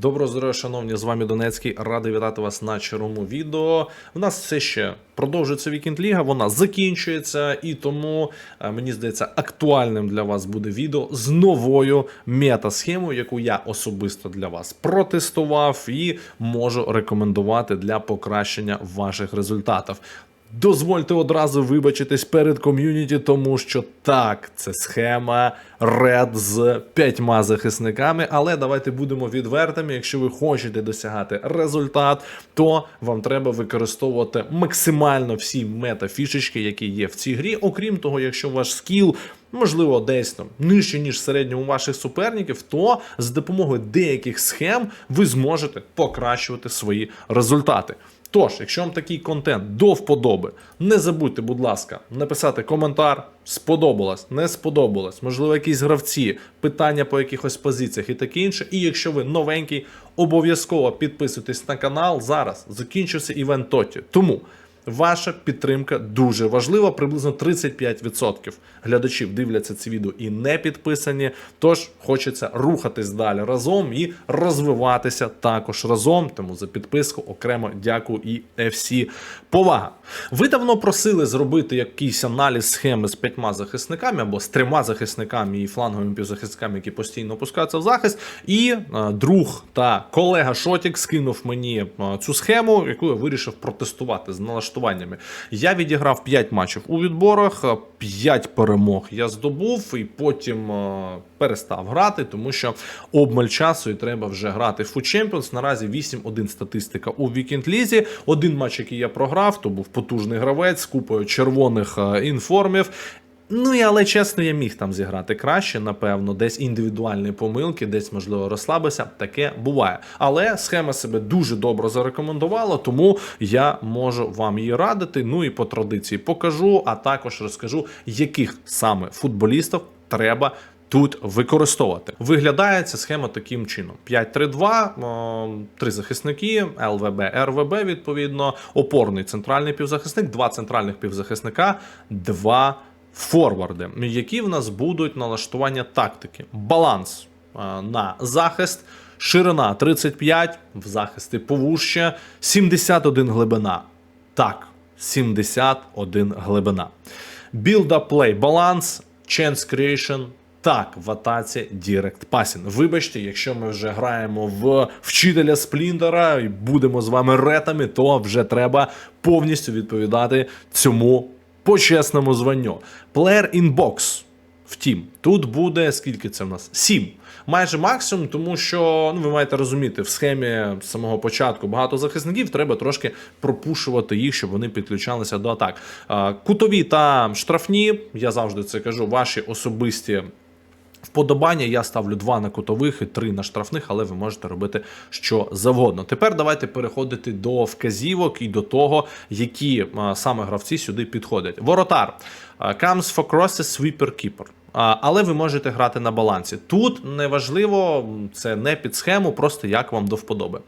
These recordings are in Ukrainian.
Доброго здоров'я, шановні, з вами Донецький. Радий вітати вас на черговому відео. В нас все ще продовжується Вікенд Ліга, вона закінчується, і тому е, мені здається, актуальним для вас буде відео з новою мета-схемою, яку я особисто для вас протестував і можу рекомендувати для покращення ваших результатів. Дозвольте одразу вибачитись перед ком'юніті, тому що так, це схема Red з п'ятьма захисниками. Але давайте будемо відвертими. Якщо ви хочете досягати результат, то вам треба використовувати максимально всі мета-фішечки, які є в цій грі. Окрім того, якщо ваш скіл. Можливо, десь там нижче, ніж середньому ваших суперників, то з допомогою деяких схем ви зможете покращувати свої результати. Тож, якщо вам такий контент до вподоби, не забудьте, будь ласка, написати коментар. Сподобалось, не сподобалось, можливо, якісь гравці, питання по якихось позиціях і таке інше. І якщо ви новенький, обов'язково підписуйтесь на канал. Зараз закінчився івент Тоті. Тому ваша підтримка дуже важлива. Приблизно 35% глядачів дивляться це відео і не підписані. Тож хочеться рухатись далі разом і розвиватися також разом. Тому за підписку окремо дякую і FC повага. Ви давно просили зробити якийсь аналіз схеми з п'ятьма захисниками або з трьома захисниками і фланговими півзахисниками, які постійно опускаються в захист. І е, друг та колега Шотік скинув мені е, цю схему, яку я вирішив протестувати з налаштуваннями. Я відіграв 5 матчів у відборах, 5 перемог я здобув, і потім е, перестав грати, тому що обмаль часу і треба вже грати в Champions. Наразі 8-1 статистика у Вікінд Лізі. Один матч, який я програв, то був потужний гравець з купою червоних е, інформів. Ну і але чесно, я міг там зіграти краще, напевно, десь індивідуальні помилки, десь можливо розслабився. Таке буває. Але схема себе дуже добре зарекомендувала, тому я можу вам її радити. Ну і по традиції покажу, а також розкажу, яких саме футболістів треба. Тут використовувати виглядає ця схема таким чином: 5-3-2, три захисники, ЛВБ, РВБ, відповідно, опорний центральний півзахисник, два центральних півзахисника, два форварди, які в нас будуть налаштування тактики, баланс е, на захист, ширина 35, в захисти повуще, 71 глибина. Так, 71 глибина. Build-up play, баланс, chance creation. Так, в атаці Direct Passing. Вибачте, якщо ми вже граємо в вчителя Спліндера і будемо з вами ретами, то вже треба повністю відповідати цьому почесному званню. Player in box. Втім, тут буде скільки це в нас? Сім. Майже максимум, тому що ну ви маєте розуміти, в схемі з самого початку багато захисників треба трошки пропушувати їх, щоб вони підключалися до атак. Кутові та штрафні, я завжди це кажу, ваші особисті. Вподобання я ставлю два на кутових і три на штрафних, але ви можете робити що завгодно. Тепер давайте переходити до вказівок і до того, які саме гравці сюди підходять. Воротар а, comes for crosses, sweeper, keeper. Але ви можете грати на балансі. Тут неважливо, це не під схему, просто як вам до вподоби.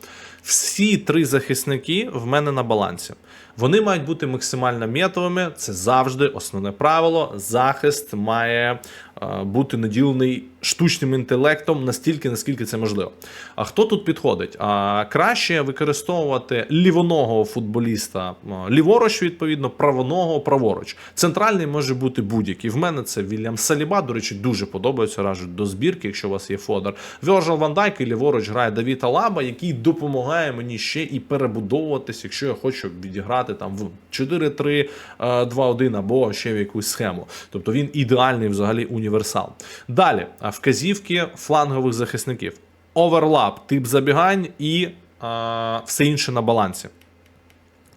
Всі три захисники в мене на балансі. Вони мають бути максимально метовими. Це завжди основне правило. Захист має е, бути наділений штучним інтелектом настільки, наскільки це можливо. А хто тут підходить? А краще використовувати лівоного футболіста е, ліворуч, відповідно, правоного праворуч. Центральний може бути будь-який. В мене це Вільям Саліба. До речі, дуже подобається ражуть до збірки, якщо у вас є Фодор. Вержал Ван Дайк і ліворуч грає Давід Алаба, який допомагає мені ще і перебудовуватись, якщо я хочу відіграти там в 4-3-2-1 або ще в якусь схему. Тобто він ідеальний взагалі універсал. Далі вказівки флангових захисників. Оверлап, тип забігань і е, все інше на балансі.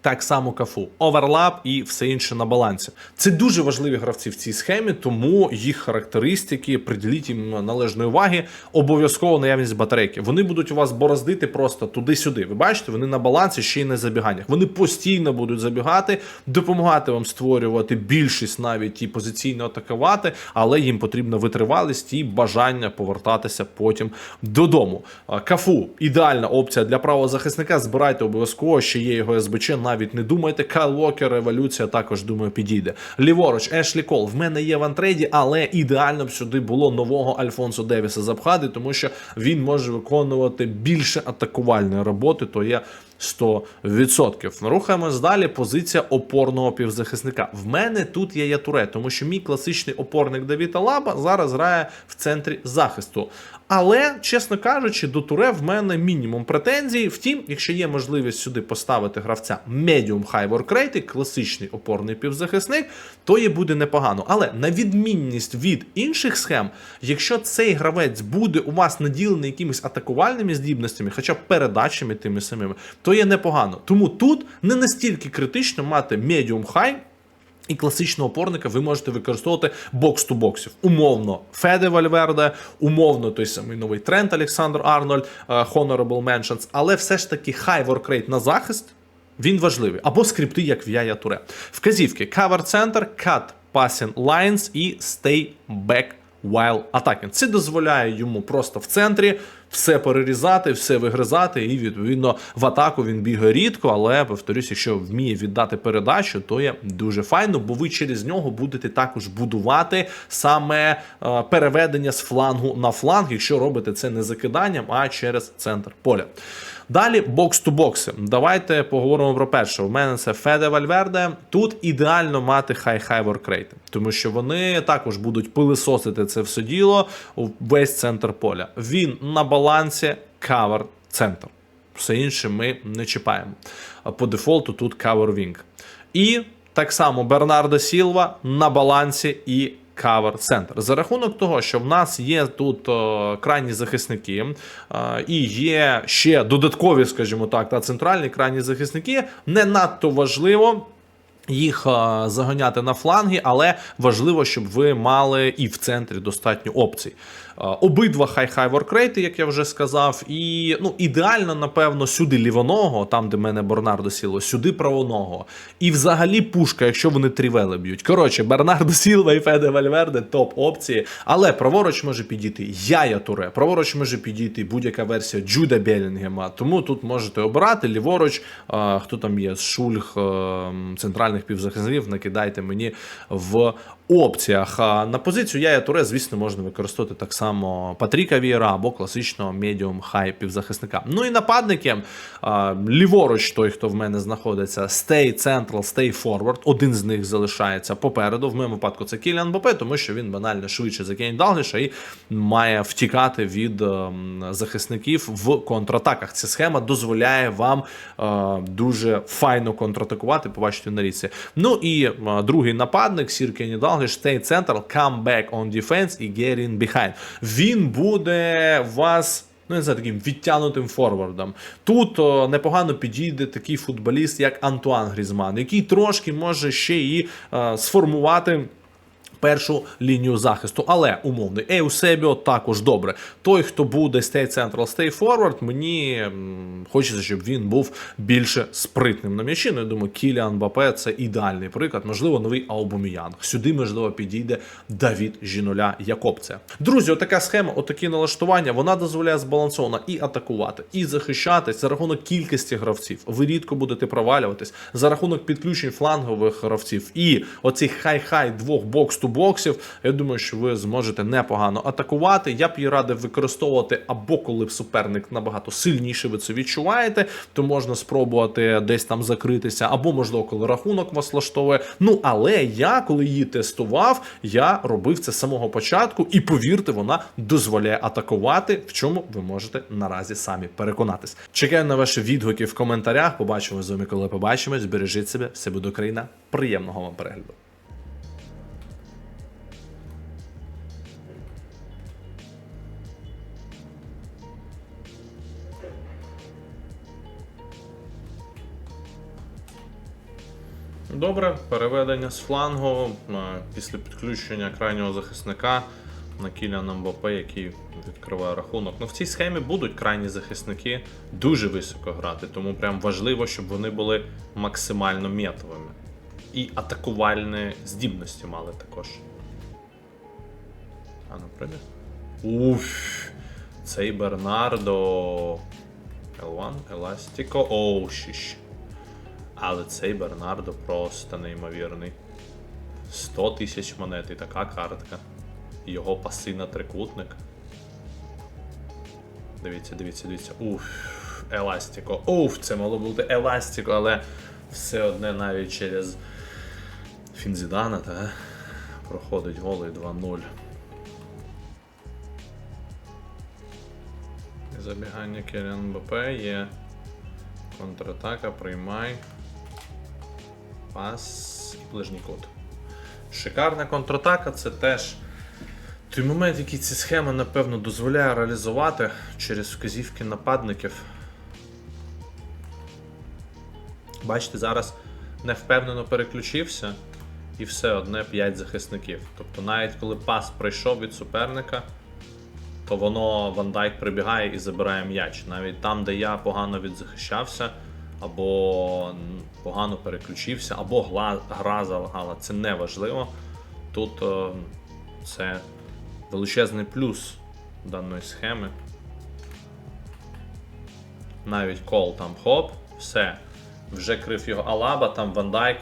Так само кафу, оверлап і все інше на балансі. Це дуже важливі гравці в цій схемі, тому їх характеристики приділіть їм належної уваги. Обов'язково наявність батарейки. Вони будуть у вас бороздити просто туди-сюди. Ви бачите, вони на балансі ще й на забіганнях. Вони постійно будуть забігати, допомагати вам створювати більшість навіть і позиційно атакувати, але їм потрібна витривалість і бажання повертатися потім додому. Кафу ідеальна опція для правого захисника. Збирайте обов'язково, ще є його СБЧ навіть навіть не думайте. Кайл Уокер, революція також думаю підійде. Ліворуч, Ешлі Кол. В мене є в антрейді, але ідеально б сюди було нового Альфонсо Девіса запхати, тому що він може виконувати більше атакувальної роботи. То є 100%. Рухаємось далі. Позиція опорного півзахисника. В мене тут є Ятуре, тому що мій класичний опорник Давіта Лаба зараз грає в центрі захисту. Але, чесно кажучи, до Туре в мене мінімум претензій. Втім, якщо є можливість сюди поставити гравця medium high work rate, класичний опорний півзахисник, то є буде непогано. Але на відмінність від інших схем, якщо цей гравець буде у вас наділений якимись атакувальними здібностями, хоча передачами тими самими, то є непогано. Тому тут не настільки критично мати medium high, і класичного опорника ви можете використовувати бокс ту боксів. Умовно, Феде Вальверде, умовно той самий новий тренд Олександр Арнольд, е, Honorable Mentions, але все ж таки work rate на захист. Він важливий. Або скрипти, як в Яя Туре. Вказівки: Cover Center, Cut Passing Lines і Stay Back While Attacking. Це дозволяє йому просто в центрі все перерізати, все вигризати, і відповідно в атаку він бігає рідко, але повторюсь, якщо вміє віддати передачу, то є дуже файно, бо ви через нього будете також будувати саме е, переведення з флангу на фланг, якщо робите це не закиданням, а через центр поля. Далі бокс ту бокси. Давайте поговоримо про перше. У мене це Феде Вальверде. Тут ідеально мати хай-хай воркрейти, тому що вони також будуть пилисосити це все діло весь центр поля. Він на балансі кавер центр. Все інше ми не чіпаємо. По дефолту тут кавер вінг. І так само Бернардо Сілва на балансі і Cover Center. За рахунок того, що в нас є тут о, крайні захисники, о, і є ще додаткові, скажімо так, та центральні крайні захисники, не надто важливо. Їх заганяти на фланги, але важливо, щоб ви мали і в центрі достатньо опцій. Обидва хай-хай воркрейти, як я вже сказав, і ну ідеально, напевно, сюди лівоного, там де мене Бернардо сіло, сюди правоного. І взагалі пушка, якщо вони трівели б'ють. Коротше, Бернардо Сілва і Феде Вальверде топ опції. Але праворуч може підійти Яя Туре, праворуч може підійти будь-яка версія Джуда Белінгема. Тому тут можете обирати ліворуч, хто там є, Шульх, а, центральних півзахисників, накидайте мені в опціях. На позицію Яя Туре, звісно, можна використовувати так само Патріка Вієра або класичного медіум хай півзахисника. Ну і нападники. Ліворуч, той, хто в мене знаходиться, Stay Central, Stay Forward. Один з них залишається попереду. В моєму випадку це Кіліан Бопе, тому що він банально швидше за Кейн Далгіша і має втікати від ем, захисників в контратаках. Ця схема дозволяє вам е, дуже файно контратакувати. Побачите на ріці. Ну і е, другий нападник, Сір Кені Далгіш, Stay Central, Come Back on Defense і Get in Behind. Він буде вас. Ну, не знаю, таким відтягнутим форвардом. Тут о, непогано підійде такий футболіст, як Антуан Грізман, який трошки може ще і е, сформувати. Першу лінію захисту, але умовний Еусебіо також добре. Той, хто буде Stay Central, Stay Forward, мені хочеться, щоб він був більше спритним на м'ячі. Ну, я думаю, Кіліан Бапе це ідеальний приклад. Можливо, новий Аубоміянг. Сюди, можливо, підійде Давід Жіноля як опція. Друзі, отака схема, отакі налаштування, вона дозволяє збалансовано і атакувати, і захищатись за рахунок кількості гравців. Ви рідко будете провалюватись за рахунок підключень флангових гравців і оцих хай-хай двох бокс ту боксів. Я думаю, що ви зможете непогано атакувати. Я б її радив використовувати або коли суперник набагато сильніше, ви це відчуваєте, то можна спробувати десь там закритися, або можливо, коли рахунок вас влаштовує. Ну але я, коли її тестував, я робив це з самого початку, і повірте, вона дозволяє атакувати, в чому ви можете наразі самі переконатись. Чекаю на ваші відгуки в коментарях. Побачимо з вами, коли побачимось. Бережіть себе, все буде Україна. Приємного вам перегляду. Добре, переведення з флангу е, після підключення крайнього захисника на Кіліана Мбапе, який відкриває рахунок. Ну в цій схемі будуть крайні захисники дуже високо грати, тому прям важливо, щоб вони були максимально метовими. І атакувальні здібності мали також. А ну прийде. Уф, цей Бернардо. L1, Еластіко. Оу, щіщ. Але цей Бернардо просто неймовірний. 100 тисяч монет і така картка. Його паси на трикутник. Дивіться, дивіться, дивіться. Уф, Еластіко. Уф, це могло бути Еластіко, але все одне навіть через Фінзідана, та проходить голи 2-0. Забігання Керіан МБП є. Контратака, приймай. Пас і ближній кут. Шикарна контратака це теж той момент, який ці схеми, напевно, дозволяє реалізувати через вказівки нападників. Бачите, зараз невпевнено переключився і все одне 5 захисників. Тобто, навіть коли пас пройшов від суперника, то воно Ван Дайк прибігає і забирає м'яч. Навіть там, де я погано відзахищався, або погано переключився, або гра залагала, це не важливо. Тут е, це величезний плюс даної схеми. Навіть кол там хоп, все. Вже крив його Алаба, там Ван Дайк,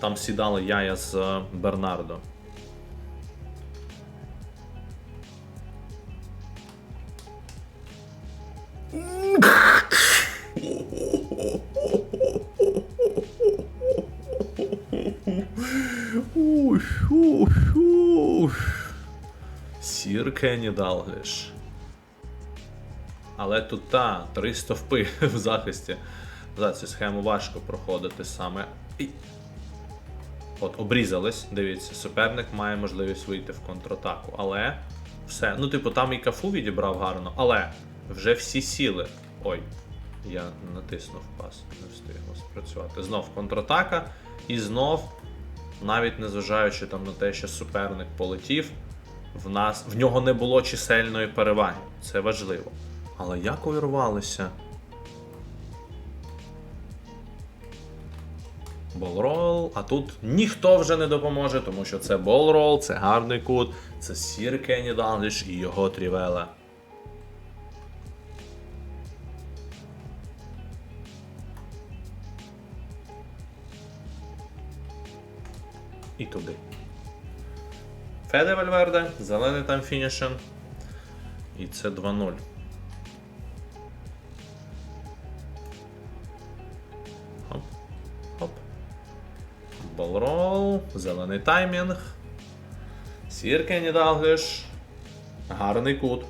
там сідали яя з е, Бернардо. Сір Кенні Далгліш. Але тут та, три стовпи в захисті. За цю схему важко проходити саме. От, обрізались, дивіться, суперник має можливість вийти в контратаку. Але все. Ну, типу, там і кафу відібрав гарно, але вже всі сіли. Ой, я натиснув пас, не встигло спрацювати. Знов контратака, і знов, навіть незважаючи там на те, що суперник полетів, в нас в нього не було чисельної переваги. Це важливо. Але як увірвалися? Болрол, а тут ніхто вже не допоможе, тому що це болрол, це гарний кут, це сір Кенні Далгліш і його трівела. І туди. Феде Вальверде, зелений там фінішен. І це 2-0. Хоп. Хоп. Болрол, зелений таймінг. Сірки не Гарний кут.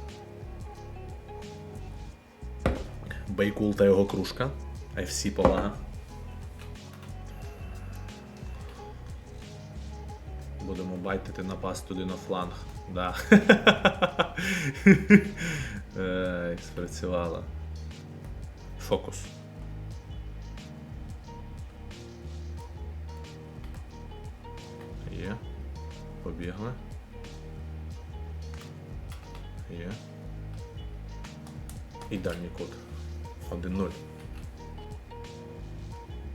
Бейкул та його кружка. FC повага. Байтити напас туди на фланг. Да. Ей, спрацювало. Фокус. Є. Побігли. Є. І дальній кут. 1-0.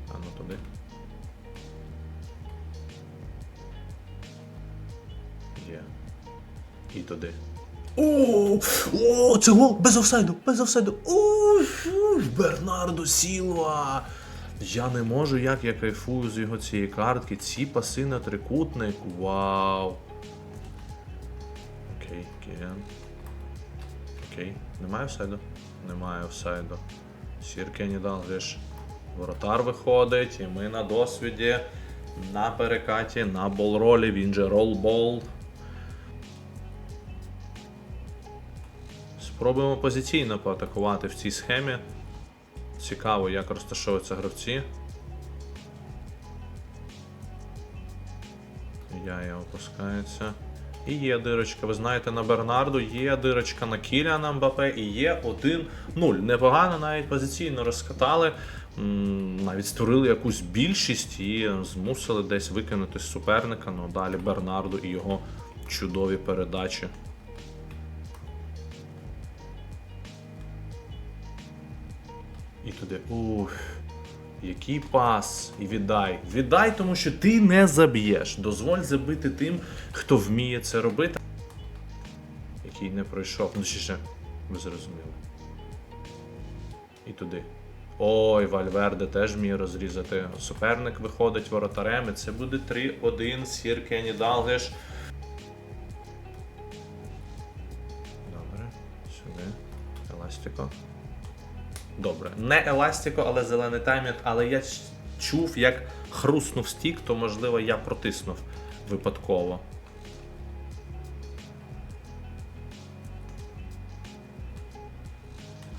А ну туди. Є. І туди. О, о, це гол без офсайду, без офсайду. Уф, Бернардо Сілва. Я не можу, як я кайфую з його цієї картки. Ці паси на трикутник. Вау. Окей, Кіріан. Окей. Немає офсайду? Немає офсайду. Сірки не дал лиш. Воротар виходить, і ми на досвіді, на перекаті, на болролі, він же ролбол. Спробуємо позиційно поатакувати в цій схемі. Цікаво, як розташовуються гравці. Яя опускається. І є дирочка. Ви знаєте, на Бернарду є дирочка на Кіліана Мбапе і є 1-0. Непогано навіть позиційно розкатали. Навіть створили якусь більшість і змусили десь викинути суперника. Ну далі Бернарду і його чудові передачі. І туди. Ух. Який пас. І віддай. Віддай, тому що ти не заб'єш. Дозволь забити тим, хто вміє це робити. Який не пройшов. Ну ще ще. Ви зрозуміли. І туди. Ой, Вальверде теж вміє розрізати. Суперник виходить воротарем, і це буде 3-1. Сір Кені Далгеш. Добре, сюди. Еластико. Добре. Не еластико, але зелений таймінг. Але я чув, як хруснув стік, то можливо я протиснув випадково.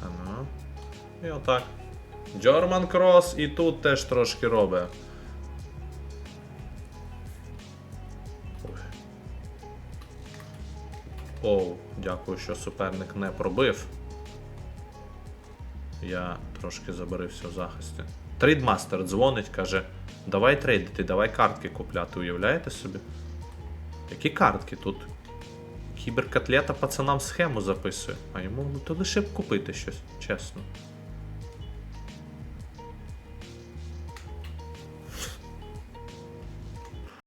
Ага. І отак. Джорман Крос і тут теж трошки робить. Оу, дякую, що суперник не пробив. Я трошки забарився в захисті. Трейдмастер дзвонить, каже: давай трейдити, давай картки купляти, уявляєте собі? Які картки тут? Кіберкотлета пацанам схему записує, а йому ну, то лише б купити щось, чесно.